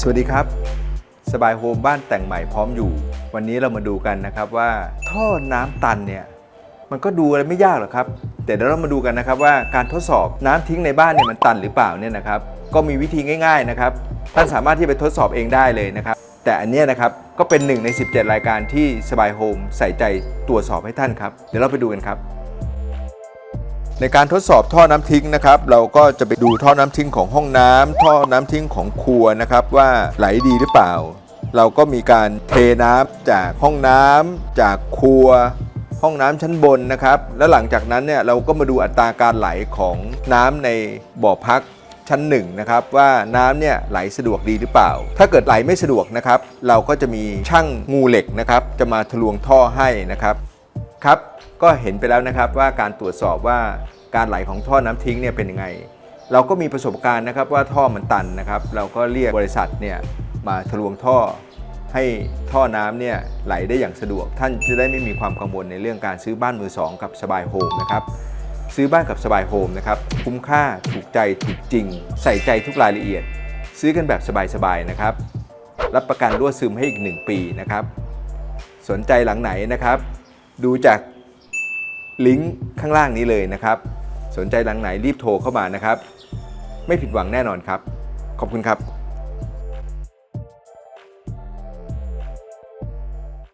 สวัสดีครับ สบายโฮมบ้านแต่งใหม่พร้อมอยู่ วันนี้เรามาดูกันนะครับว่าท่อน้ำตันเนี่ยมันก็ดูอะไรไม่ยากหรอกครับ แต่เดี๋ยวเรามาดูกันนะครับว่าการทดสอบน้ำทิ้งในบ้านเนี่ยมันตันหรือเปล่าเนี่ยนะครับก็มีวิธีง่าย ๆนะครับ ท่านสามารถที่ไปทดสอบเองได้เลยนะครับ แต่อันนี้นะครับก็เป็นหนึ่งใน 17 รายการที่สบายโฮมใส่ใจตรวจสอบให้ท่านครับ เดี๋ยวเราไปดูกันครับ ในการทดสอบท่อน้ำทิ้งนะครับ เราก็จะไปดูท่อน้ำทิ้งของห้องน้ำท่อน้ำทิ้งของครัวนะครับว่าไหลดีหรือเปล่า เราก็มีการเทน้ำจากห้องน้ำจากครัว ห้องน้ำชั้นบนนะครับ แล้วหลังจากนั้นเนี่ยเราก็มาดูอัตราการไหลของน้ำในบ่อพักชั้นหนึ่งนะครับว่าน้ำเนี่ยไหลสะดวกดีหรือเปล่า ถ้าเกิดไหลไม่สะดวกนะครับ เราก็จะมีช่างงูเหล็กนะครับจะมาทะลวงท่อให้นะครับครับ ก็เห็นไปแล้วนะครับว่าการตรวจสอบว่า การไหลของท่อน้ำทิ้งเนี่ยเป็นยังไง เราก็มีประสบการณ์นะครับว่าท่อมันตันนะครับ เราก็เรียกบริษัทเนี่ยมาทะลวงท่อ ให้ท่อน้ำเนี่ยไหลได้อย่างสะดวก ท่านจะได้ไม่มีความกังวลในเรื่องการซื้อบ้านมือสองกับสบายโฮมนะครับซื้อบ้านกับสบายโฮมนะครับคุ้มค่าถูกใจถูกจริง ใส่ใจทุกรายละเอียด ซื้อกันแบบสบายๆนะครับ รับประกันรั่วซึมให้อีก 1 ปีนะครับ สนใจหลังไหนนะครับ ดูจากลิงก์ข้างล่างนี้เลยนะครับ สนใจหลังไหนรีบโทรเข้ามานะครับ ไม่ผิดหวังแน่นอนครับ ขอบคุณครับ